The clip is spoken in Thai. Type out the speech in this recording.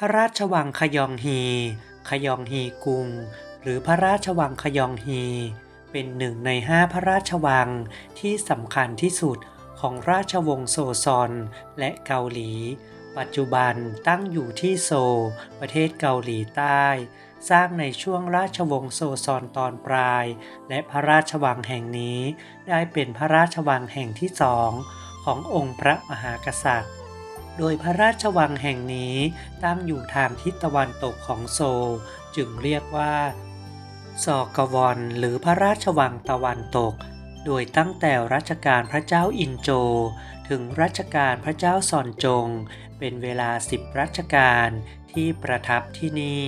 พระราชวังขยองฮี ขยองฮีกรุง หรือพระราชวังขยองฮี เป็นหนึ่งในห้าพระราชวังที่สำคัญที่สุดของราชวงศ์โซซอนและเกาหลี ปัจจุบันตั้งอยู่ที่โซลประเทศเกาหลีใต้ สร้างในช่วงราชวงศ์โซซอนตอนปลาย และพระราชวังแห่งนี้ได้เป็นพระราชวังแห่งที่สองขององค์พระมหากษัตริย์ โดยพระราชวังแห่งนี้ตั้งอยู่ทางทิศตะวันตกของโซลจึงเรียกว่าซอกวอนหรือพระราชวังตะวันตก โดยตั้งแต่รัชกาลพระเจ้าอินโจ ถึงรัชกาลพระเจ้าซอนจง เป็นเวลาสิบรัชกาลที่ประทับที่นี่